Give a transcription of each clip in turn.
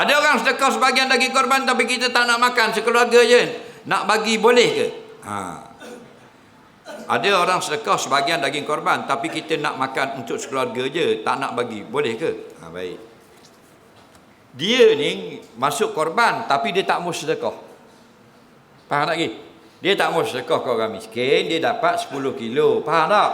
Ada orang sedekah sebagian daging korban tapi kita tak nak makan sekeluarga je. Nak bagi boleh ke? Ha. Ada orang sedekah sebagian daging korban tapi kita nak makan untuk sekeluarga je, tak nak bagi. Boleh ke? Ha, baik. Dia ni masuk korban tapi dia tak mau sedekah. Faham tak lagi? Dia tak mau sedekah ke orang miskin, dia dapat 10 kilo. Faham tak?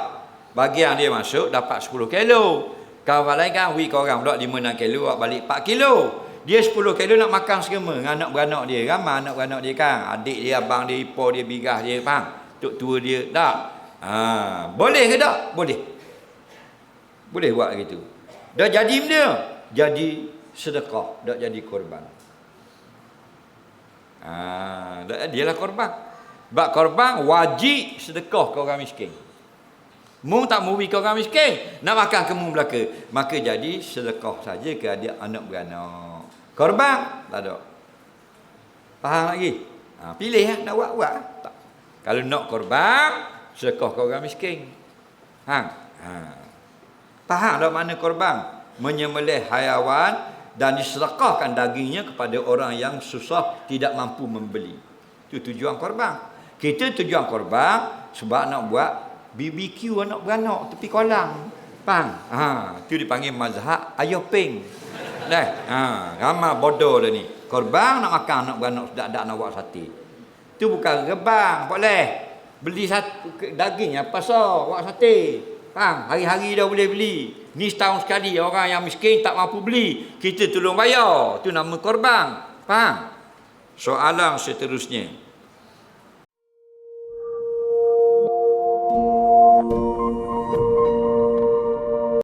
Bagian dia masuk dapat 10 kilo. Kawan lain kan, wi kau orang pula 5-6 kilo, balik 4 kilo. Dia 10 kilo nak makan semua dengan anak beranak dia. Ramai anak beranak dia kan. Adik dia, abang dia, ipar dia, bigah dia. Faham? Tok tua dia. Tak? Ha, boleh ke tak? Boleh. Boleh buat gitu. Dah jadi benda. Jadi sedekah. Dah jadi korban. Ha, dia lah korban. Sebab korban wajib sedekah ke orang miskin. Mu tak mau ke orang miskin. Nak makan ke mu belaka. Maka jadi sedekah saja ke ada anak beranak. Korban tak ada. Faham lagi? Ha, pilih ya, nak buat buat. Tak. Kalau nak korban, sedekah ke orang miskin. Hang. Ha. Faham tak mana korban? Menyembelih haiwan dan disedekahkan dagingnya kepada orang yang susah tidak mampu membeli. Itu tujuan korban. Kita tujuan korban sebab nak buat BBQ anak beranak tepi kolam. Faham? Ha, itu dipanggil mazhab ayah ping. Dah. Ha, ramai bodoh dah ni. Korban nak makan nak beranak sudah ada nak buat sate. Tu bukan rebang, boleh. Beli satu daging apa so buat sate. Faham? Hari-hari dah boleh beli. Ni setahun sekali orang yang miskin tak mampu beli. Kita tolong bayar. Tu nama korban. Faham? Soalan seterusnya.